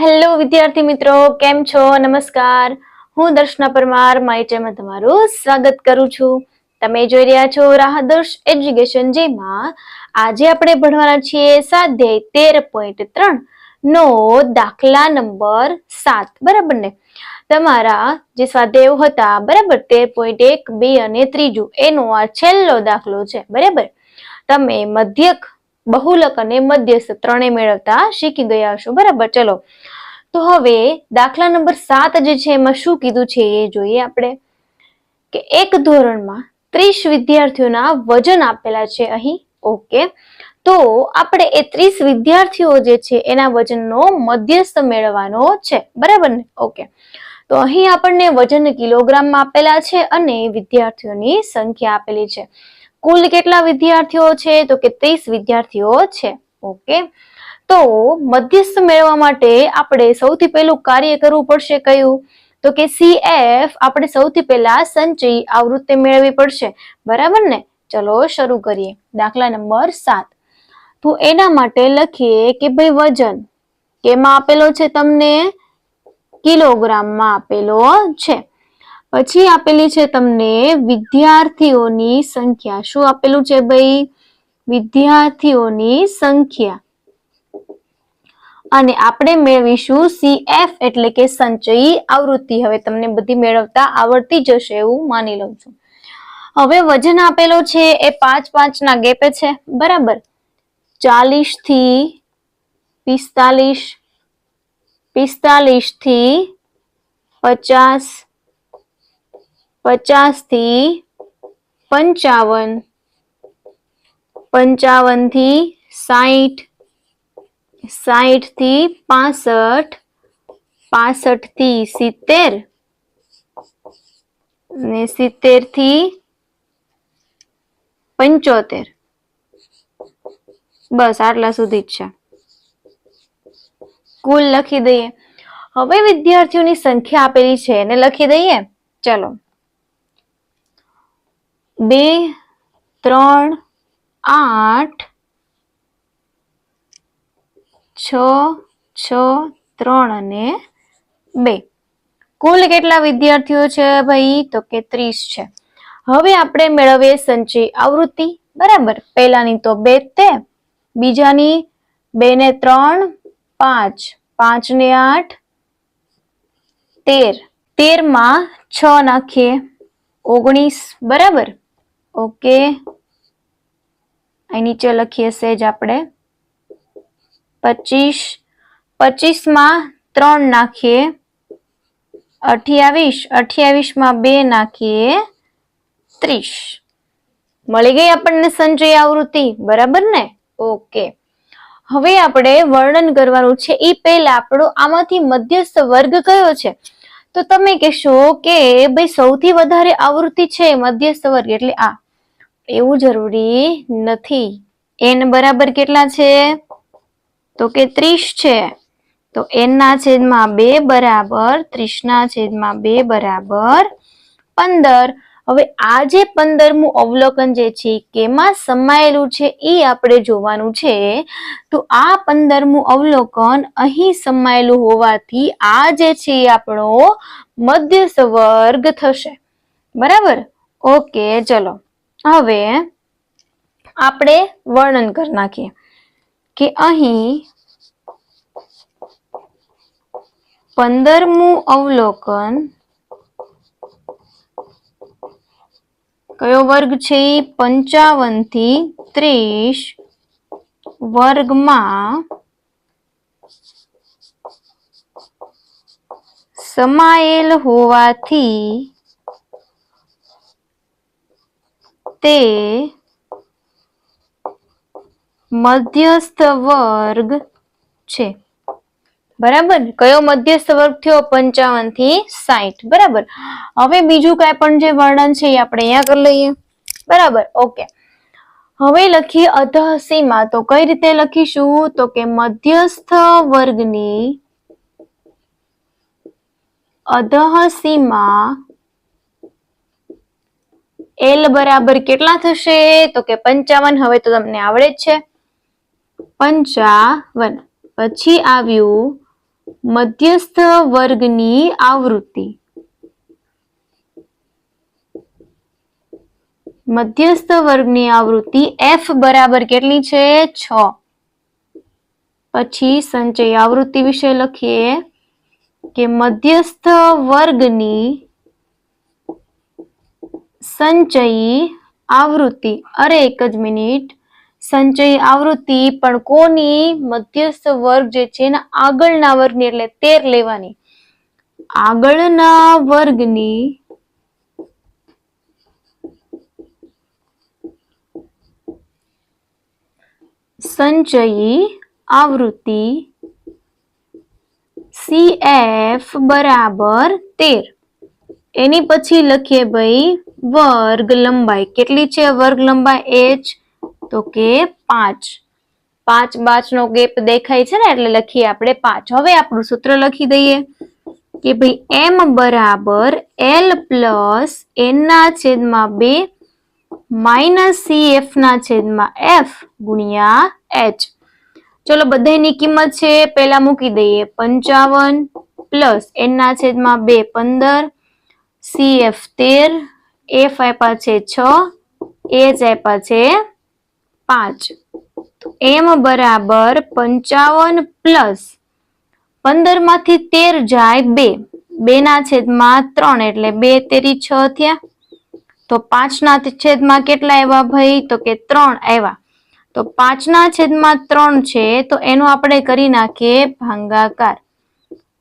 Hello વિદ્યાર્થી મિત્રો. કેમ છો? નમસ્કાર. હું દર્શના પરમાર. માય ચેમાં તમારું સ્વાગત કરું છું. તમે જોઈ રહ્યા છો રાહદર્શ એજ્યુકેશન જેમાં આજે આપણે ભણવાના છીએ સ્વાધ્યાય તેર પોઈન્ટ ત્રણ. નો દાખલા નંબર સાત. બરાબર ને? તમારા જે સ્વાધ્યાયો હતા, બરાબર? તેર પોઈન્ટ એક, બે અને ત્રીજું. એનો આ છેલ્લો દાખલો છે. બરાબર? તમે મધ્યક બહુલક અને મધ્યસ્થ ત્રણે મેળવતા શીખી ગયા હશો. બરાબર, ચલો. તો હવે દાખલા નંબર સાત જે છે, એમાં શું કીધું છે એ જોઈએ આપણે. કે એક ધોરણમાં ત્રીસ વિદ્યાર્થીઓના વજન આપેલા છે અહીં. ઓકે. તો આપણે એ ત્રીસ વિદ્યાર્થીઓ જે છે, એના વજનનો મધ્યસ્થ મેળવવાનો છે. બરાબર ને? ઓકે. તો અહીં આપણને વજન કિલોગ્રામમાં આપેલા છે અને વિદ્યાર્થીઓની સંખ્યા આપેલી છે. કુલ કેટલા વિદ્યાર્થીઓ છે? તો કે ત્રીસ વિદ્યાર્થીઓ છે. ઓકે. તો મધ્યસ્થ મેળવવા માટે આપણે સૌથી પહેલું કાર્ય કરવું પડશે કયું? તો કે સીએફ આપણે સૌથી પહેલા સંચયી આવૃત્તિ મેળવવી પડશે. બરાબર ને? ચલો શરૂ કરીએ. દાખલા નંબર સાત. તો એના માટે લખીએ કે ભાઈ વજન કેમાં આપેલો છે તમને? કિલોગ્રામમાં આપેલો છે. પછી આપેલી છે તમને વિદ્યાર્થીઓની સંખ્યા. શું આપેલું છે ભાઈ? વિદ્યાર્થીઓની સંખ્યા. અને આપણે મેળવીશું સીએફ એટલે કે સંચયી આવૃત્તિ. હવે તમને બધી મેળવતા આવડતી જશે એવું માની લઉં છું. હવે વજન આપેલો છે એ પાંચ પાંચ ના ગેપે છે. બરાબર? ચાલીસથી પિસ્તાલીસ પિસ્તાલીસથી પચાસ પચાસથી પંચાવન. પંચાવનથી સાઠ સાઠથી પાસઠ. પાસઠથી સિત્તેર. ને સિત્તેરથી પંચોતેર. બસ આટલા સુધી જ છે. કુલ લખી દઈએ. હવે વિદ્યાર્થીઓની સંખ્યા આપેલી છે એને લખી દઈએ. ચલો. બે, ત્રણ, આઠ, છ છ, ત્રણ અને બે. કુલ કેટલા વિદ્યાર્થીઓ છે ભાઈ? તો કે ત્રીસ છે. હવે આપણે મેળવીએ સંચય આવૃત્તિ. બરાબર? પહેલાની તો બે તે, બીજાની બે ને ત્રણ, પાંચ. પાંચ ને આઠ, તેર. તેરમાં છ નાખીએ. ઓગણીસ. બરાબર? ઓકે. અહીં નીચે લખીએ સેજ આપણે. પચીસ. પચીસમાં ત્રણ નાખીએ. અઠ્યાવીસ. અઠ્યાવીસમાં બે નાખીએ. ત્રીસ. મળી ગઈ આપણને સંચય આવૃત્તિ, બરાબર ને? ઓકે. હવે આપણે વર્ણન કરવાનું છે. એ પહેલા આપણો આમાંથી મધ્યસ્થ વર્ગ કયો છે? તો તમે કહેશો કે, ભાઈ, સૌથી વધારે આવૃત્તિ છે મધ્યસ્થ વર્ગ, એટલે આ. એવું જરૂરી નથી. એન બરાબર કેટલા છે? તો કે ત્રીસ છે. તો એન ના છેદમાં બે બરાબર, ત્રીસ ના છેદમાં બે બરાબર, પંદર. હવે આ જે પંદરમું અવલોકન જે છે, કેમાં સમાયેલું છે એ આપણે જોવાનું છે. તો આ પંદરમું અવલોકન અહીં સમાયેલું હોવાથી આ જે છે આપણો મધ્ય સ્વર્ગ થશે. બરાબર? ઓકે, ચલો. હવે આપણે વર્ણન કરી નાખીએ કે અહીં પંદરમું અવલોકન કયો વર્ગ છે? પંચાવનથી ત્રીસ વર્ગમાં સમાયેલ હોવાથી તે મધ્યસ્થ વર્ગ છે. બરાબર? કયો મધ્યસ્થ વર્ગ થયો? પંચાવનથી સાઠ બરાબર? હવે બીજું કાંઈ પણ જે વર્ણન છે એ આપણે અહીંયા કરી લઈએ. બરાબર? ઓકે. હવે લખીએ અધસીમા. તો કઈ રીતે લખીશું? તો કે મધ્યસ્થ વર્ગની અધસીમા એલ બરાબર કેટલા થશે? તો કે પંચાવન, હવે તો તમને આવડે જ છે. પંચાવન. પછી આવ્યું મધ્યસ્થ વર્ગની આવૃત્તિ. મધ્યસ્થ વર્ગની આવૃત્તિ એફ બરાબર કેટલી છે? છ. પછી સંચય આવૃત્તિ વિશે લખીએ કે મધ્યસ્થ વર્ગની સંચયી આવૃત્તિ. અરે, એક જ મિનિટ. સંચયી આવૃત્તિ, પણ કોની મધ્યસ્થ વર્ગ જે છે એના આગળના વર્ગની, એટલે તેર લેવાની. આગળના વર્ગની સંચયી આવૃત્તિ સી એફ બરાબર તેર. એની પછી લખીએ ભાઈ વર્ગ લંબાઈ કેટલી છે? વર્ગ લંબાઈ એચ? તો કે પાંચ. પાંચ બાચ નો ગેપ દેખાય છે ને, એટલે લખીએ આપણે પાંચ. હવે આપણું સૂત્ર લખી દઈએ કે ભાઈ એમ બરાબર એલ પ્લસ એનના છેદમાં બે માઇનસ સી એફ ના છેદમાં એફ ગુણ્યા એચ. ચલો બધાની કિંમત છે પેલા મૂકી દઈએ. પંચાવન પ્લસ એનના છેદમાં બે, પંદર. સી એફ તેર એફ આપ્યા છે છ એજ આપ્યા છે પાંચ. એમ બરાબર પંચાવન પ્લસ પંદરમાંથી તેર જાય બે. બે ના છેદમાં ત્રણ એટલે બે તેરી છ થયા. તો પાંચ ના છેદમાં કેટલા આવ્યા ભાઈ? તો કે ત્રણ આવ્યા. તો પાંચ ના છેદમાં ત્રણ છે, તો એનું આપણે કરી નાખીએ ભાંગાકાર.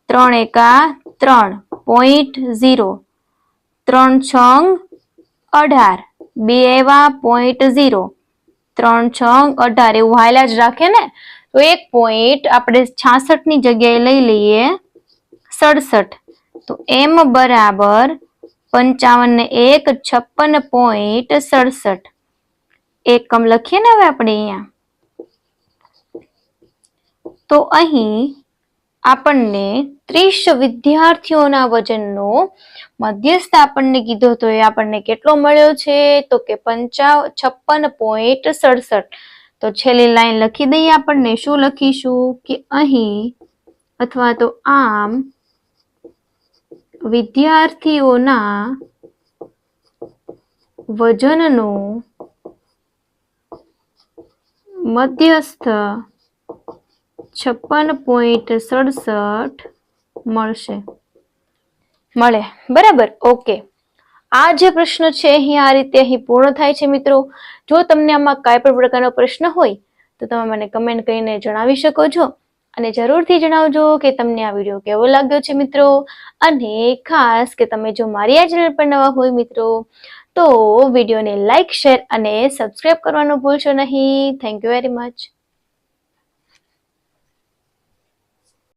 ત્રણ એકા ત્રણ. પોઈન્ટ ઝીરો ત્રણ છંગ અઢાર. બે આવ્યા પોઈન્ટ ઝીરો ત્રણ છંગ અઢાર, એવું હાયલા જ રાખે ને? તો એક પોઈન્ટ આપણે છાસઠની જગ્યાએ લઈ લઈએ, સડસઠ. તો એમ બરાબર પંચાવન ને એક, છપ્પન પોઈન્ટ સડસઠ. એકમ લખીએ ને હવે આપણે અહીંયા? તો અહીં આપણને ત્રીસ વિદ્યાર્થીઓના વજનનો મધ્યસ્થ આપણને કીધો તો એ આપણને કેટલો મળ્યો છે? તો કે પંચાવ છપ્પન પોઈન્ટ સડસઠ. તો છેલ્લી લાઈન લખી દઈએ આપણને, શું લખીશું? કે અહીં અથવા તો આમ વિદ્યાર્થીઓના વજનનો મધ્યસ્થ છપ્પન પોઈન્ટ સડસઠ મળશે. મળે. બરાબર? ઓકે. આ જે પ્રશ્ન છે, અહીં આ રીતે અહીં પૂર્ણ થાય છે મિત્રો. જો તમને આમાં કાંઈ પણ પ્રકારનો પ્રશ્ન હોય, તો તમે મને કમેન્ટ કરીને જણાવી શકો છો. અને જરૂરથી જણાવજો કે તમને આ વીડિયો કેવો લાગ્યો છે મિત્રો. અને ખાસ કે તમે જો મારી આ ચેનલ પર નવા હોય મિત્રો, તો વિડીયોને લાઇક શેર અને સબસ્ક્રાઈબ કરવાનું ભૂલશો નહીં. Thank you very much.